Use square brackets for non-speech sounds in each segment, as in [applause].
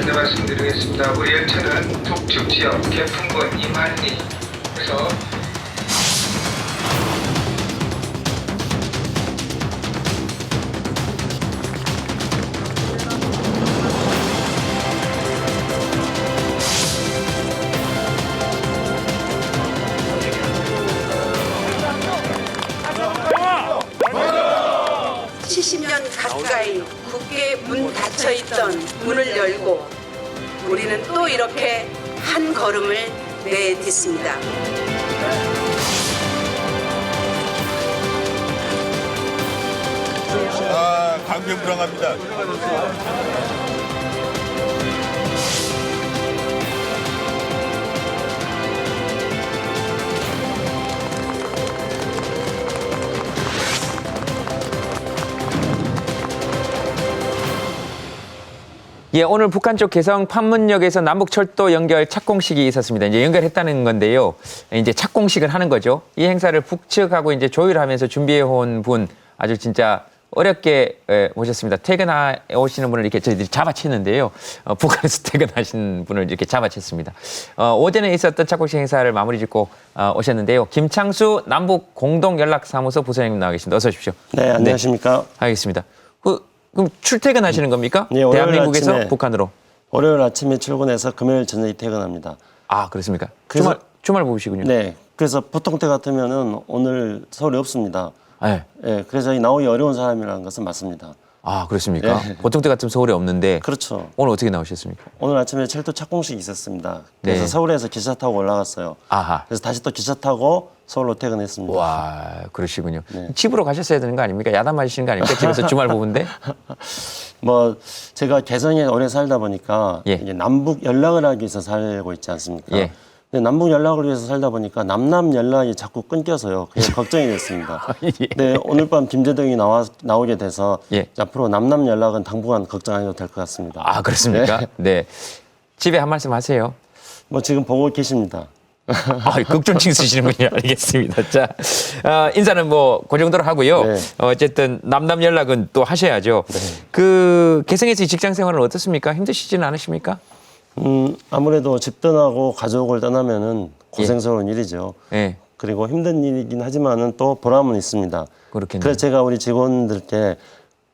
안내 말씀드리겠습니다. 우리 열차는 북측 지역 개풍군 년 가까이 굳게 문 닫혀 있던 문을 열고 이렇게 한 걸음을 내딛습니다. 아, 강변불황합니다. 예, 오늘 북한 쪽 개성 판문역에서 남북철도 연결 착공식이 있었습니다. 이제 연결했다는 건데요. 이제 착공식을 하는 거죠. 이 행사를 북측하고 이제 조율하면서 준비해 온 분 아주 진짜 어렵게 에, 오셨습니다. 퇴근하 오시는 분을 이렇게 저희들이 잡아챘는데요. 어, 북한에서 [laughs] 퇴근하신 분을 이렇게 잡아챘습니다. 어, 오전에 있었던 착공식 행사를 마무리 짓고 어, 오셨는데요. 김창수 남북 공동연락사무소 부서장님 나와 계십니다. 어서 오십시오. 네, 안녕하십니까. 알겠습니다. 그, 그럼 출퇴근하시는 겁니까? 예, 월요일 대한민국에서 아침에. 북한으로. 월요일 아침에 출근해서 금요일 저녁에 퇴근합니다. 아 그렇습니까? 그래서- 주말 주말 보시군요. 네, 그래서 보통 때 같으면은 오늘 서울에 없습니다. 네. 예, 그래서 나오기 어려운 사람이라는 것은 맞습니다. 아 그렇습니까? 예. 보통 때 같으면 서울에 없는데 그렇죠. 오늘 어떻게 나오셨습니까? 오늘 아침에 철도 착공식이 있었습니다. 그래서 네. 서울에서 기차 타고 올라갔어요. 아하. 그래서 다시 또 기차 타고 서울로 퇴근했습니다. 와 그러시군요. 네. 집으로 가셨어야 되는 거 아닙니까? 야단 맞으시는 거 아닙니까? 집에서 주말 보는데. [laughs] 뭐 제가 개성에 오래 살다 보니까 예. 이게 남북 연락을 하기 위해서 살고 있지 않습니까? 예. 근데 남북 연락을 위해서 살다 보니까 남남 연락이 자꾸 끊겨서요. 그게 [laughs] 걱정이 됐습니다. [laughs] 예. 네, 오늘 밤 김재동이 나와 나오게 돼서 예. 앞으로 남남 연락은 당분간 걱정 안 해도 될 것 같습니다. 아 그렇습니까? 네. 네. 집에 한 말씀 하세요. 뭐 지금 보고 계십니다. 아, 극존칭 쓰시는군요. [laughs] 알겠습니다. 자, 어, 인사는 뭐 그 정도로 하고요. 네. 어쨌든 남남 연락은 또 하셔야죠. 그 개성에서 직장 생활은 어떻습니까? 힘드시지는 않으십니까? 음, 아무래도 집 떠나고 가족을 떠나면은 고생스러운 일이죠. 예. 그리고 힘든 일이긴 하지만은 또 보람은 있습니다. 그렇겠네요. 그래서 제가 우리 직원들께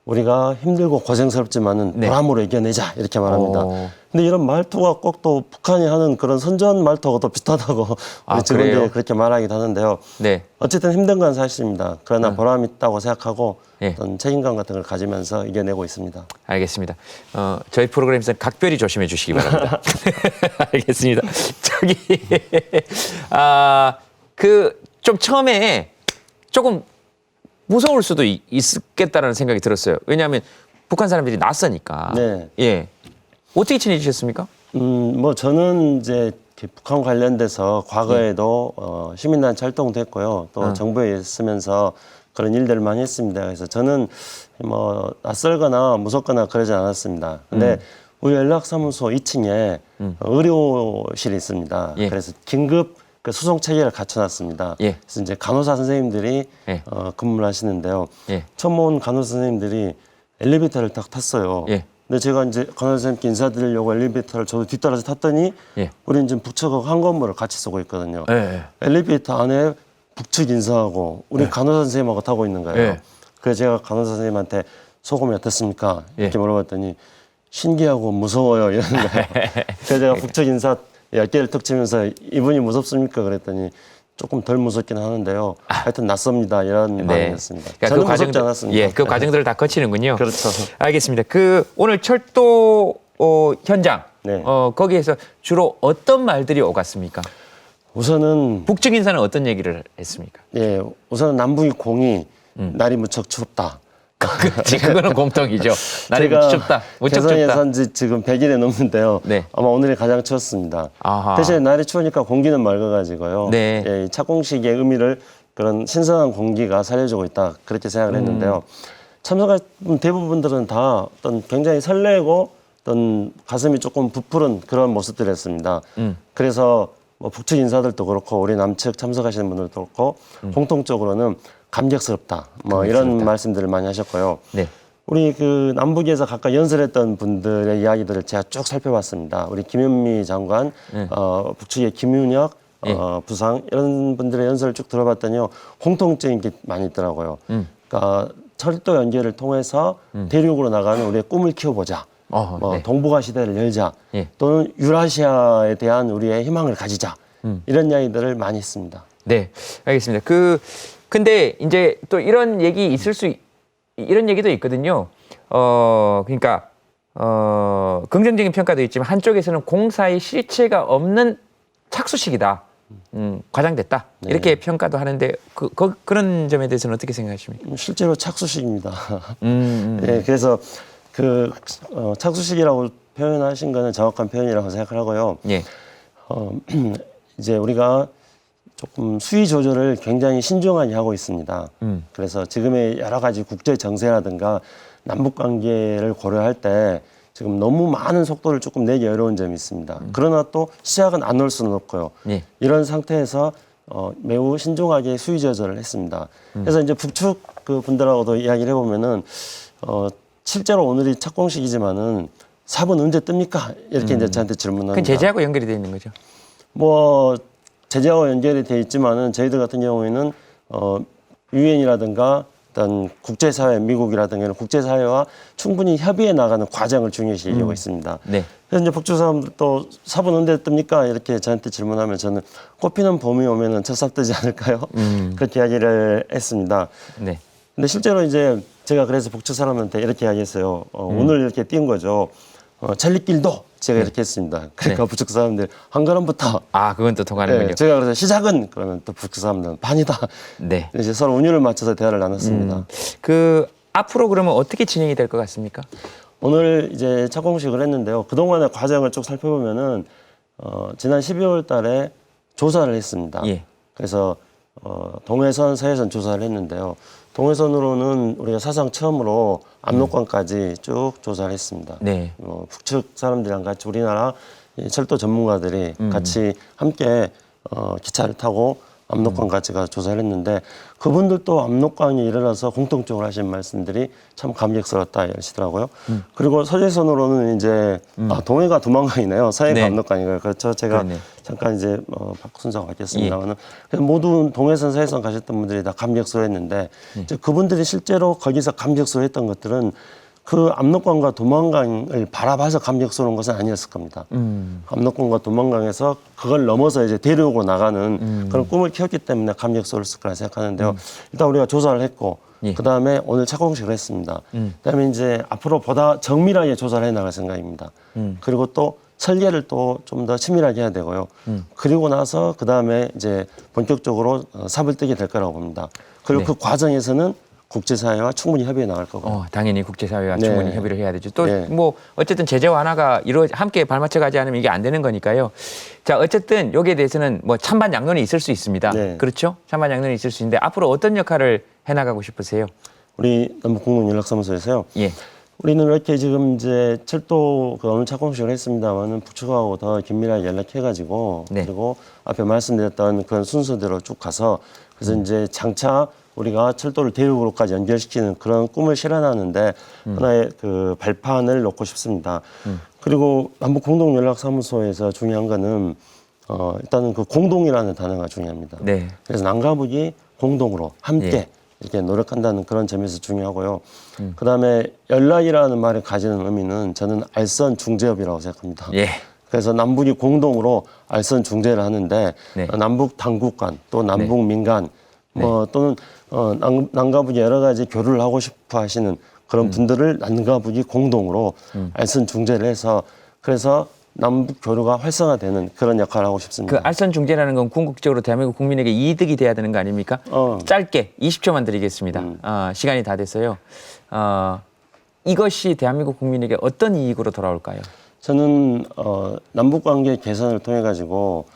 우리가 힘들고 고생스럽지만은 네. 보람으로 이겨내자 이렇게 말합니다. 어. 근데 이런 말투가 꼭 또 북한이 하는 그런 선전 말투하고 또 비슷하다고 [laughs] 아, 우리 직원들이 그래요? 그렇게 말하기도 하는데요. 네. 어쨌든 힘든 건 사실입니다. 그러나 보람 있다고 생각하고 예. 어떤 책임감 같은 걸 가지면서 이겨내고 있습니다. 알겠습니다. 어, 저희 프로그램에서 각별히 조심해 주시기 바랍니다. [laughs] [laughs] 알겠습니다. 저기, 아, 그, 좀 처음에 조금 무서울 수도 있- 있겠다라는 생각이 들었어요. 왜냐하면 북한 사람들이 낯서니까. 네. 예. 어떻게 친해지셨습니까? 음, 뭐 저는 이제 이렇게 북한 관련돼서 과거에도 어, 시민단 활동도 했고요. 또 어. 정부에 있으면서 그런 일들을 많이 했습니다. 그래서 저는 뭐 낯설거나 무섭거나 그러지 않았습니다. 근데 음. 우리 연락사무소 2층에 의료실이 있습니다. 예. 그래서 긴급 그 수송 체계를 갖춰놨습니다. 예. 그래서 이제 간호사 선생님들이 예. 어, 근무를 하시는데요. 예. 처음 온 간호사 선생님들이 엘리베이터를 딱 탔어요. 예. 근데 제가 이제 간호사 선생님께 인사드리려고 엘리베이터를 저도 뒤따라서 탔더니 예. 우리는 지금 북측하고 한 건물을 같이 쓰고 있거든요. 예. 엘리베이터 안에 북측 인사하고 우리 간호사 선생님하고 타고 있는 거예요. 예. 그래서 제가 간호사 선생님한테 소금이 어떻습니까? 이렇게 예. 물어봤더니 신기하고 무서워요 이러는 거예요. [laughs] 그래서 제가 북측 인사 어깨를 툭 치면서 이분이 무섭습니까? 그랬더니 조금 덜 무섭긴 하는데요. 하여튼 낯섭니다 이런 반응이었습니다. 그러니까 저는 그 무섭지 과정- 않았습니다. 예, 그 과정들을 다 거치는군요. 그렇죠. 알겠습니다. 그 오늘 철도 어, 현장 네. 어, 거기에서 주로 어떤 말들이 오갔습니까? 우선은 북측 인사는 어떤 얘기를 했습니까? 예, 우선 남북이 공이 음. 날이 무척 춥다. [laughs] 그렇지, 그거는 공통이죠. 날이 제가 춥다, 무척 개성에 춥다. 산지 지금 100일이 넘는데요. 네. 아마 오늘이 가장 추웠습니다. 아하. 대신에 날이 추우니까 공기는 맑아가지고요. 네. 예, 이 착공식의 의미를 그런 신선한 공기가 살려주고 있다 그렇게 생각을 음. 했는데요. 참석한 대부분들은 다 어떤 굉장히 설레고 어떤 가슴이 조금 부풀은 그런 모습들이었습니다. 음. 그래서 뭐 북측 인사들도 그렇고 우리 남측 참석하시는 분들도 그렇고 공통적으로는 감격스럽다. 뭐 이런 말씀들을 많이 하셨고요. 네. 우리 그 남북에서 각각 연설했던 분들의 이야기들을 제가 쭉 살펴봤습니다. 우리 김현미 장관, 어, 북측의 김윤혁, 어, 부상 이런 분들의 연설을 쭉 들어봤더니요 게 많이 있더라고요. 그러니까 철도 연계를 통해서 대륙으로 나가는 우리의 꿈을 키워보자. 어, 뭐 네. 동북아 시대를 열자. 예. 또는 유라시아에 대한 우리의 희망을 가지자. 음. 이런 이야기들을 많이 했습니다. 네, 알겠습니다. 그 근데 이제 또 이런 얘기 있을 수 있- 이런 얘기도 있거든요. 어, 그러니까 어, 긍정적인 평가도 있지만 한쪽에서는 공사의 실체가 없는 착수식이다. 음, 과장됐다. 이렇게 평가도 하는데 그, 그 그 런 점에 대해서는 어떻게 생각하십니까? 음, 실제로 착수식입니다. 음, 음. 예, 그래서 그 어, 착수식이라고 표현하신 거는 정확한 표현이라고 생각을 하고요. 예. 어, [clears throat] 이제 우리가 조금 수위 조절을 굉장히 신중하게 하고 있습니다. 음. 그래서 지금의 여러 가지 국제 정세라든가 남북 관계를 고려할 때 지금 너무 많은 속도를 조금 내기 어려운 점이 있습니다. 그러나 또 시작은 안 올 수는 없고요. 예. 이런 상태에서 어, 매우 신중하게 수위 조절을 했습니다. 그래서 이제 북측 그 분들하고도 이야기를 해보면은 어, 실제로 오늘이 착 공식이지만은 삽은 언제 뜹니까? 이렇게 이제 저한테 질문합니다. 그건 제재하고 연결이 돼 있는 거죠. 뭐 제재와 연결이 돼 있지만은 저희들 같은 경우에는 어 유엔이라든가 어떤 국제사회 미국이라든가 이런 국제사회와 충분히 협의해 나가는 과정을 중요시 여기고 있습니다. 네. 그래서 이제 북주 사람들 또 삽은 언제 뜹니까? 이렇게 저한테 질문하면 저는 꽃피는 봄이 오면은 첫삽 뜨지 않을까요? [laughs] 그렇게 이야기를 했습니다. 네. 근데 실제로 이제 제가 그래서 북측 사람한테 이렇게 이야기했어요. 어, 오늘 이렇게 뛴 거죠. 어, 찰리길도 제가 이렇게 했습니다. 그러니까 네. 북측 사람들 한 걸음부터 아, 그건 또 통하는군요. 네, 제가 그래서 시작은 그러면 또 북측 사람들은 반이다. 네. [laughs] 이제 서로 운율을 맞춰서 대화를 나눴습니다. 음. 그 앞으로 그러면 어떻게 진행이 될 것 같습니까? 오늘 이제 착공식을 했는데요. 그동안의 과정을 쭉 살펴보면은 어, 지난 12월 달에 조사를 했습니다. 예. 그래서 어, 동해선, 서해선 조사를 했는데요. 동해선으로는 우리가 사상 처음으로 압록강까지 쭉 조사를 했습니다. 네. 어, 북측 사람들이랑 같이 우리나라 이 철도 전문가들이 음. 같이 함께 어, 기차를 타고 압록강까지 가서 조사를 했는데 그분들도 압록강이 일어나서 공통적으로 하신 말씀들이 참 감격스럽다 이러시더라고요. 음. 그리고 서해선으로는 이제 아, 동해가 두만강이네요. 서해가 네. 압록강이고요. 그렇죠. 제가 그러네. 잠깐 이제 어, 순서가 바뀌었습니다만은 모두 동해선 서해선 가셨던 분들이 다 감격스러워했는데 예. 이제 그분들이 실제로 거기서 감격스러워했던 것들은 그 압록강과 도만강을 바라봐서 감격스러운 것은 아니었을 겁니다. 음. 압록강과 도만강에서 그걸 넘어서 이제 대륙으로 나가는 그런 꿈을 키웠기 때문에 감격스러웠을 거라 생각하는데요. 일단 우리가 조사를 했고 예. 그 다음에 오늘 착공식을 했습니다. 그다음에 이제 앞으로 보다 정밀하게 조사를 해 나갈 생각입니다. 그리고 또 설계를 또 좀 더 치밀하게 해야 되고요. 그리고 나서 그 다음에 이제 본격적으로 어, 삽을 뜨게 될 거라고 봅니다. 그리고 네. 그 과정에서는 국제사회와 충분히 협의해 나갈 거고. 어, 당연히 국제사회와 네. 충분히 협의를 해야 되죠. 또 네. 뭐 어쨌든 제재 완화가 이루 함께 발맞춰 가지 않으면 이게 안 되는 거니까요. 자, 어쨌든 여기에 대해서는 뭐 찬반 양론이 있을 수 있습니다. 네. 그렇죠? 찬반 양론이 있을 수 있는데 앞으로 어떤 역할을 해 나가고 싶으세요? 우리 남북공동연락사무소에서요. 예. 우리는 이렇게 지금 이제 철도 그 오늘 착공식을 했습니다만은 북측하고 더 긴밀하게 연락해가지고 네. 그리고 앞에 말씀드렸던 그런 순서대로 쭉 가서 그래서 음. 이제 장차 우리가 철도를 대륙으로까지 연결시키는 그런 꿈을 실현하는데 하나의 그 발판을 놓고 싶습니다. 음. 그리고 남북 공동 연락사무소에서 중요한 거는 어 일단은 그 공동이라는 단어가 중요합니다. 네. 그래서 남과북이 공동으로 함께 예. 이렇게 노력한다는 그런 점에서 중요하고요. 그다음에 연락이라는 말이 가지는 의미는 저는 알선 중재업이라고 생각합니다. 예. 그래서 남북이 공동으로 알선 중재를 하는데 네. 어, 남북 당국 간 또 남북 민간 뭐 또는 어, 남, 남과 북이 여러 가지 교류를 하고 싶어 하시는 음. 그런 분들을 남과 북이 공동으로 알선 중재를 해서 그래서 남북 교류가 활성화되는 그런 역할을 하고 싶습니다. 그 알선 중재라는 건 궁극적으로 대한민국 국민에게 이득이 돼야 되는 거 아닙니까? 어. 짧게 20초만 드리겠습니다. 아, 시간이 다 됐어요. 어, 이것이 대한민국 국민에게 어떤 이익으로 돌아올까요? 저는 어, 남북 관계 개선을 통해 가지고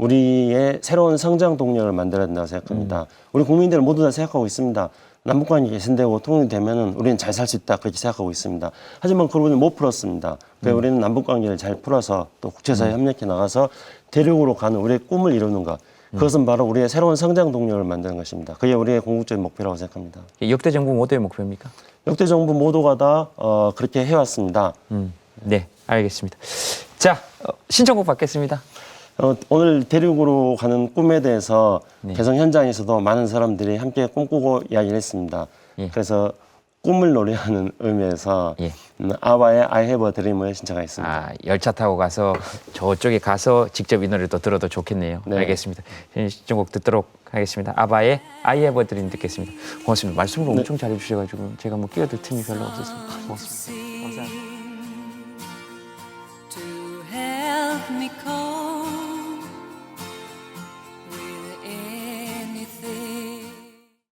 우리의 새로운 성장 동력을 만들어야 된다고 생각합니다. 우리 국민들 모두 다 생각하고 있습니다. 남북 관계 개선되고 통일되면은 우리는 잘 살 수 있다 그렇게 생각하고 있습니다. 하지만 그 부분을 못 풀었습니다. 그래서 우리는 남북 관계를 잘 풀어서 또 국제사회 에 협력해 나가서 대륙으로 가는 우리의 꿈을 이루는 것. 그것은 바로 우리의 새로운 성장 동력을 만드는 것입니다. 그게 우리의 궁극적인 목표라고 생각합니다. 역대 정부 모두의 목표입니까? 역대 정부 모두가 다 어, 그렇게 해왔습니다. 음, 네, 알겠습니다. 자, 어, 신청곡 받겠습니다. 어, 오늘 대륙으로 가는 꿈에 대해서 네. 개성 현장에서도 많은 사람들이 함께 꿈꾸고 이야기를 했습니다. 예. 그래서 꿈을 노래하는 [laughs] 의미에서 예. 음, 아바의 I Have a Dream을 신청하겠습니다. 아, 열차 타고 가서 저쪽에 가서 직접 이 노래를 또 들어도 좋겠네요. 네. 알겠습니다. 신청곡 듣도록 하겠습니다. 아바의 I Have a Dream 듣겠습니다. 고맙습니다. 말씀을 엄청 잘해 주셔 가지고 제가 뭐 끼어들 틈이 별로 없었습니다. 고맙습니다. 감사합니다.